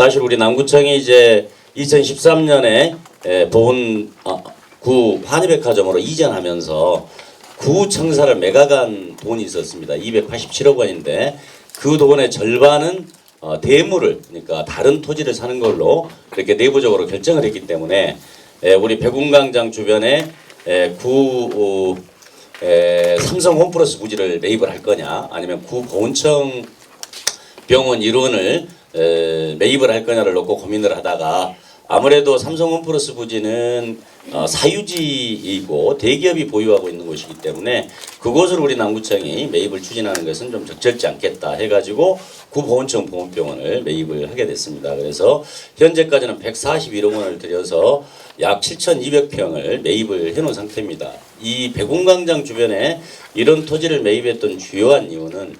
사실 우리 남구청이 이제 2013년에 보훈 어, 구 환희백화점으로 이전하면서 구 청사를 매각한 돈이 있었습니다. 287억 원인데 그 돈의 절반은 어, 대물을 그러니까 다른 토지를 사는 걸로 그렇게 내부적으로 결정을 했기 때문에 에, 우리 백운광장 주변에 에, 구 어, 에, 삼성 홈플러스 부지를 매입을 할 거냐 아니면 구 보훈청 병원 일원을 에, 매입을 할 거냐를 놓고 고민을 하다가 아무래도 삼성 홈플러스 부지는 어, 사유지이고 대기업이 보유하고 있는 곳이기 때문에 그곳을 우리 남구청이 매입을 추진하는 것은 좀 적절치 않겠다 해가지고 구보훈청 보훈병원을 매입을 하게 됐습니다. 그래서 현재까지는 141억 원을 들여서 약 7,200평을 매입을 해놓은 상태입니다. 이 백운광장 주변에 이런 토지를 매입했던 주요한 이유는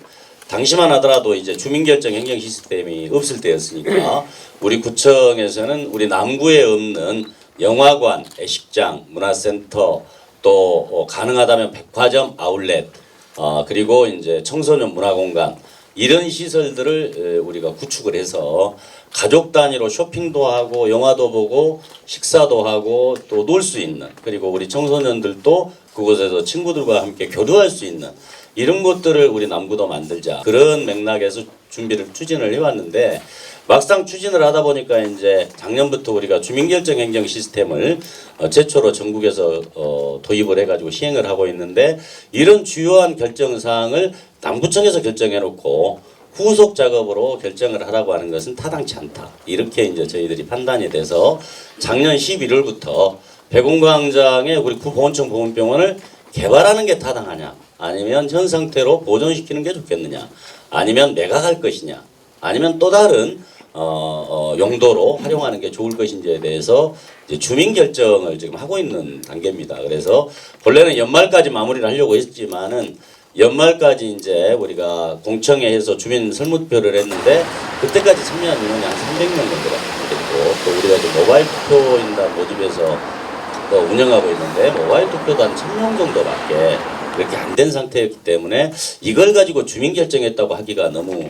당시만 하더라도 이제 주민결정 행정 시스템이 없을 때였으니까 우리 구청에서는 우리 남구에 없는 영화관, 애식장, 문화센터 또 어, 가능하다면 백화점, 아울렛 어, 그리고 이제 청소년 문화공간 이런 시설들을 에, 우리가 구축을 해서 가족 단위로 쇼핑도 하고 영화도 보고 식사도 하고 또 놀 수 있는 그리고 우리 청소년들도 그곳에서 친구들과 함께 교류할 수 있는 이런 것들을 우리 남구도 만들자 그런 맥락에서 준비를 추진을 해왔는데 막상 추진을 하다 보니까 이제 작년부터 우리가 주민결정 행정 시스템을 어, 최초로 전국에서 어, 도입을 해가지고 시행을 하고 있는데 이런 주요한 결정 사항을 남구청에서 결정해놓고 후속 작업으로 결정을 하라고 하는 것은 타당치 않다. 이렇게 이제 저희들이 판단이 돼서 작년 11월부터 백운광장에 우리 구보훈청 보훈병원을 개발하는 게 타당하냐, 아니면 현 상태로 보존시키는 게 좋겠느냐, 아니면 매각할 것이냐, 아니면 또 다른 어, 어, 용도로 활용하는 게 좋을 것인지에 대해서 주민 결정을 지금 하고 있는 단계입니다. 그래서 본래는 연말까지 마무리를 하려고 했지만은 연말까지 이제 우리가 공청회 해서 주민 설문표를 했는데 그때까지 참여한 인원이 한 300명 정도가 됐고 또 우리가 이제 모바일 투표인단 모집해서 또 운영하고 있는데 모바일 투표도 한 1000명 정도밖에 그렇게 안 된 상태였기 때문에 이걸 가지고 주민 결정했다고 하기가 너무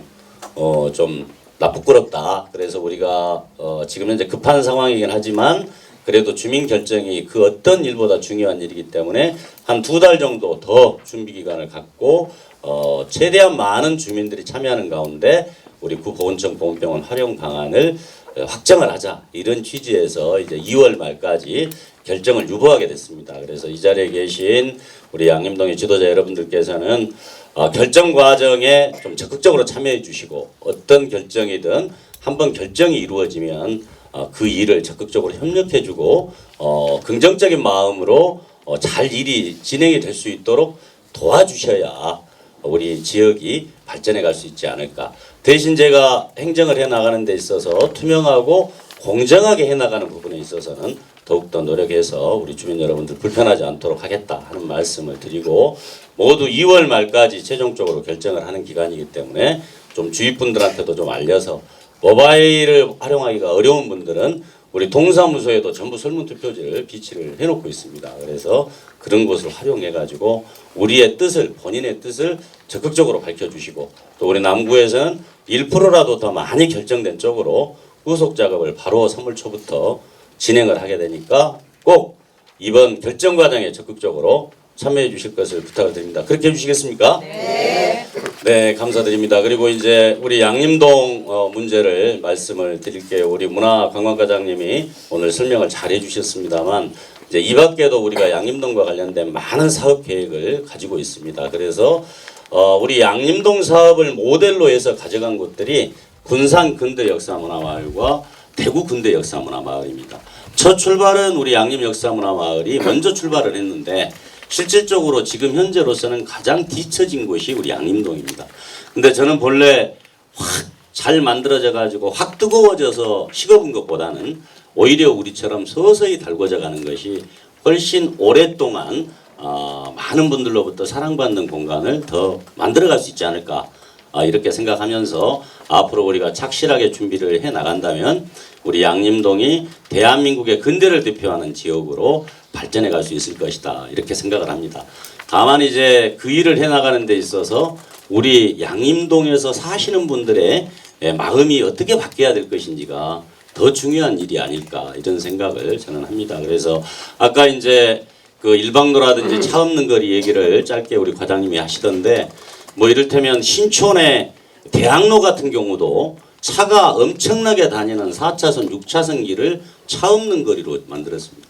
어 좀 나쁘끄럽다. 그래서 우리가 어 지금 현재 급한 상황이긴 하지만 그래도 주민 결정이 그 어떤 일보다 중요한 일이기 때문에 한 두 달 정도 더 준비 기간을 갖고 어 최대한 많은 주민들이 참여하는 가운데 우리 구보훈청 보훈병원 활용 방안을 어, 확정을 하자 이런 취지에서 이제 2월 말까지 결정을 유보하게 됐습니다. 그래서 이 자리에 계신 우리 양림동의 지도자 여러분들께서는 어, 결정 과정에 좀 적극적으로 참여해 주시고 어떤 결정이든 한번 결정이 이루어지면 어, 그 일을 적극적으로 협력해 주고 어, 긍정적인 마음으로 어, 잘 일이 진행이 될 수 있도록 도와주셔야 우리 지역이 발전해 갈 수 있지 않을까. 대신 제가 행정을 해 나가는 데 있어서 투명하고 공정하게 해 나가는 부분에 있어서는 더욱더 노력해서 우리 주민 여러분들 불편하지 않도록 하겠다 하는 말씀을 드리고 모두 2월 말까지 최종적으로 결정을 하는 기간이기 때문에 좀 주위 분들한테도 좀 알려서 모바일을 활용하기가 어려운 분들은 우리 동사무소에도 전부 설문투표지를 비치를 해놓고 있습니다. 그래서 그런 곳을 활용해 가지고 우리의 뜻을 본인의 뜻을 적극적으로 밝혀주시고 또 우리 남구에서는 1%라도 더 많이 결정된 쪽으로 후속 작업을 바로 3월 초부터 진행을 하게 되니까 꼭 이번 결정 과정에 적극적으로 참여해 주실 것을 부탁을 드립니다. 그렇게 해주시겠습니까? 네. 네, 감사드립니다. 그리고 이제 우리 양림동 어, 문제를 말씀을 드릴게요. 우리 문화관광과장님이 오늘 설명을 잘 해주셨습니다만 이제 이 밖에도 우리가 양림동과 관련된 많은 사업 계획을 가지고 있습니다. 그래서 어, 우리 양림동 사업을 모델로 해서 가져간 곳들이 군산 근대 역사문화마을과 대구 근대 역사문화 마을입니다. 첫 출발은 우리 양림 역사문화 마을이 먼저 출발을 했는데 실질적으로 지금 현재로서는 가장 뒤처진 곳이 우리 양림동입니다. 근데 저는 본래 확 잘 만들어져 가지고 확 뜨거워져서 식어본 것보다는 오히려 우리처럼 서서히 달궈져 가는 것이 훨씬 오랫동안 어, 많은 분들로부터 사랑받는 공간을 더 만들어갈 수 있지 않을까 아, 이렇게 생각하면서 앞으로 우리가 착실하게 준비를 해 나간다면 우리 양림동이 대한민국의 근대를 대표하는 지역으로 발전해 갈 수 있을 것이다 이렇게 생각을 합니다. 다만 이제 그 일을 해 나가는 데 있어서 우리 양림동에서 사시는 분들의 예, 마음이 어떻게 바뀌어야 될 것인지가 더 중요한 일이 아닐까 이런 생각을 저는 합니다. 그래서 아까 이제 그 일방로라든지 차 없는 거리 얘기를 짧게 우리 과장님이 하시던데 뭐 이를테면 신촌의 대학로 같은 경우도 차가 엄청나게 다니는 4차선, 6차선 길을 차 없는 거리로 만들었습니다.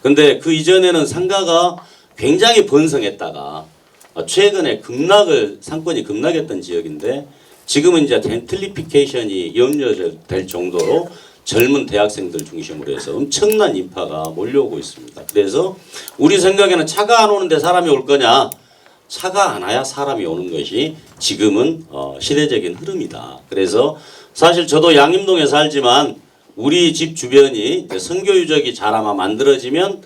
근데 그 이전에는 상가가 굉장히 번성했다가 어, 최근에 급락을 상권이 급락했던 지역인데 지금은 이제 젠틀리피케이션이 염려될 정도로 젊은 대학생들 중심으로 해서 엄청난 인파가 몰려오고 있습니다. 그래서 우리 생각에는 차가 안 오는데 사람이 올 거냐? 차가 안 와야 사람이 오는 것이 지금은 어, 시대적인 흐름이다. 그래서 사실 저도 양림동에 살지만 우리 집 주변이 선교 유적이 잘 아마 만들어지면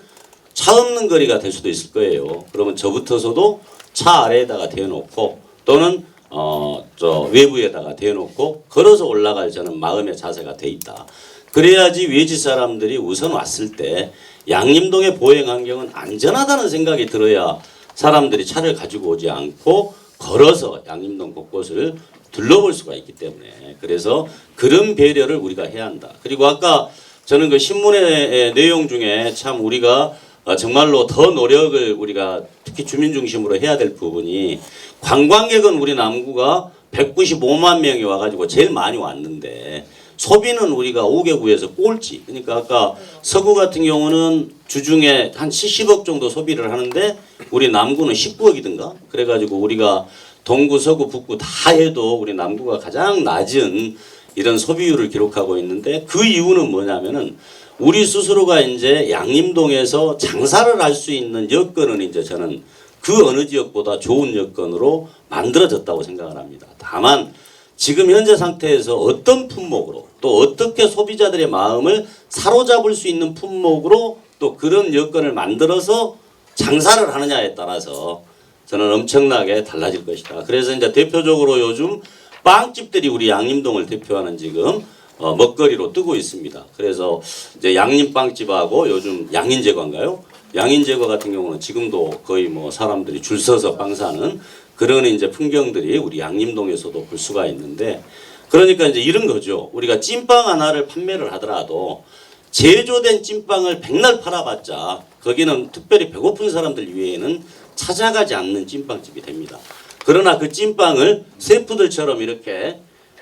차 없는 거리가 될 수도 있을 거예요. 그러면 저부터서도 차 아래에다가 대놓고 또는 어 저 외부에다가 대놓고 걸어서 올라갈 저는 마음의 자세가 돼 있다. 그래야지 외지 사람들이 우선 왔을 때 양림동의 보행 환경은 안전하다는 생각이 들어야 사람들이 차를 가지고 오지 않고 걸어서 양림동 곳곳을 둘러볼 수가 있기 때문에 그래서 그런 배려를 우리가 해야 한다. 그리고 아까 저는 그 신문의 내용 중에 참 우리가 어, 정말로 더 노력을 우리가 특히 주민 중심으로 해야 될 부분이 관광객은 우리 남구가 195만 명이 와가지고 제일 많이 왔는데 소비는 우리가 5개구에서 꼴찌. 그러니까 아까 서구 같은 경우는 주중에 한 70억 정도 소비를 하는데 우리 남구는 19억이든가. 그래가지고 우리가 동구, 서구, 북구 다 해도 우리 남구가 가장 낮은 이런 소비율을 기록하고 있는데 그 이유는 뭐냐면은 우리 스스로가 이제 양림동에서 장사를 할 수 있는 여건은 이제 저는 그 어느 지역보다 좋은 여건으로 만들어졌다고 생각을 합니다. 다만 지금 현재 상태에서 어떤 품목으로 또 어떻게 소비자들의 마음을 사로잡을 수 있는 품목으로 또 그런 여건을 만들어서 장사를 하느냐에 따라서 저는 엄청나게 달라질 것이다. 그래서 이제 대표적으로 요즘 빵집들이 우리 양림동을 대표하는 지금 어, 먹거리로 뜨고 있습니다. 그래서 이제 양림빵집하고 요즘 양인제과인가요? 양인제과 같은 경우는 지금도 거의 뭐 사람들이 줄 서서 빵 사는 그런 이제 풍경들이 우리 양림동에서도 볼 수가 있는데 그러니까 이제 이런 거죠. 우리가 찐빵 하나를 판매를 하더라도 제조된 찐빵을 백날 팔아봤자 거기는 특별히 배고픈 사람들 위에는 찾아가지 않는 찐빵집이 됩니다. 그러나 그 찐빵을 셰프들처럼 이렇게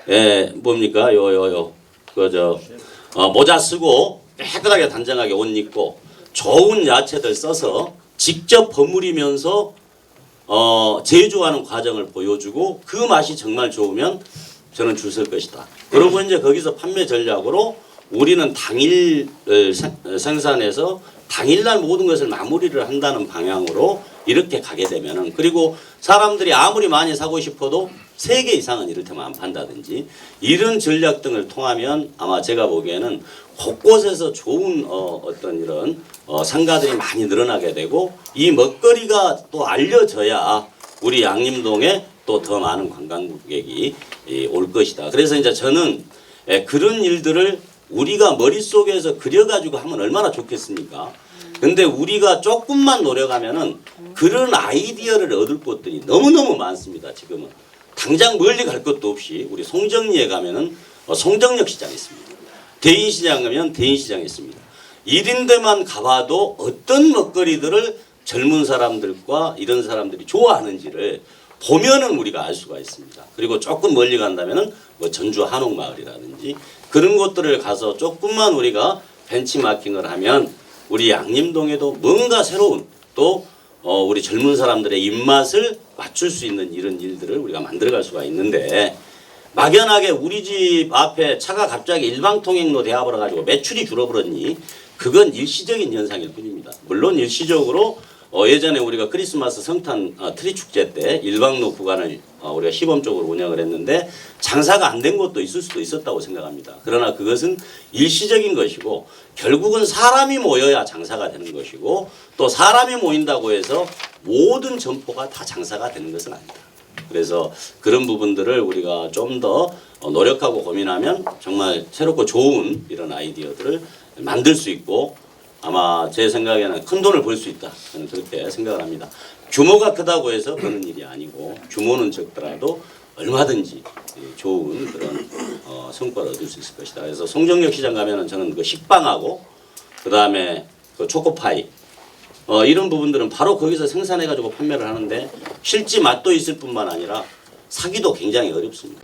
예 뭡니까 요요 요 그저 어, 모자 쓰고 깨끗하게 단정하게 옷 입고 좋은 야채들 써서 직접 버무리면서 어, 제조하는 과정을 보여주고 그 맛이 정말 좋으면 저는 줄 설 것이다. 그러고 이제 거기서 판매 전략으로 우리는 당일 어, 생- 어, 생산해서 당일날 모든 것을 마무리를 한다는 방향으로 이렇게 가게 되면은 그리고 사람들이 아무리 많이 사고 싶어도 세 개 이상은 이를테면 안 판다든지 이런 전략 등을 통하면 아마 제가 보기에는 곳곳에서 좋은 어, 어떤 이런 어, 상가들이 많이 늘어나게 되고 이 먹거리가 또 알려져야 우리 양림동에 또 더 많은 관광객이 이, 올 것이다. 그래서 이제 저는 예, 그런 일들을 우리가 머릿속에서 그려가지고 하면 얼마나 좋겠습니까? 근데 우리가 조금만 노력하면은 그런 아이디어를 얻을 곳들이 너무너무 많습니다. 지금은. 당장 멀리 갈 것도 없이 우리 송정리에 가면은 어, 송정역 시장 있습니다. 대인시장 가면 대인시장 있습니다. 이런 데만 가봐도 어떤 먹거리들을 젊은 사람들과 이런 사람들이 좋아하는지를 보면은 우리가 알 수가 있습니다. 그리고 조금 멀리 간다면은 뭐 전주 한옥마을이라든지 그런 곳들을 가서 조금만 우리가 벤치마킹을 하면 우리 양림동에도 뭔가 새로운 또 어, 우리 젊은 사람들의 입맛을 맞출 수 있는 이런 일들을 우리가 만들어갈 수가 있는데 막연하게 우리 집 앞에 차가 갑자기 일방통행로 되어버려 가지고 매출이 줄어버렸니? 그건 일시적인 현상일 뿐입니다. 물론 일시적으로 어, 예전에 우리가 크리스마스 성탄 어, 트리 축제 때 일방로 구간을 어, 우리가 시범적으로 운영을 했는데 장사가 안 된 것도 있을 수도 있었다고 생각합니다. 그러나 그것은 일시적인 것이고 결국은 사람이 모여야 장사가 되는 것이고 또 사람이 모인다고 해서 모든 점포가 다 장사가 되는 것은 아니다. 그래서 그런 부분들을 우리가 좀 더 노력하고 고민하면 정말 새롭고 좋은 이런 아이디어들을 만들 수 있고 아마 제 생각에는 큰 돈을 벌 수 있다. 저는 그렇게 생각을 합니다. 규모가 크다고 해서 그런 일이 아니고 규모는 적더라도 얼마든지 좋은 그런 어, 성과를 얻을 수 있을 것이다. 그래서 송정역 시장 가면은 저는 그 식빵하고 그 다음에 그 초코파이 어, 이런 부분들은 바로 거기서 생산해 가지고 판매를 하는데 실제 맛도 있을 뿐만 아니라 사기도 굉장히 어렵습니다.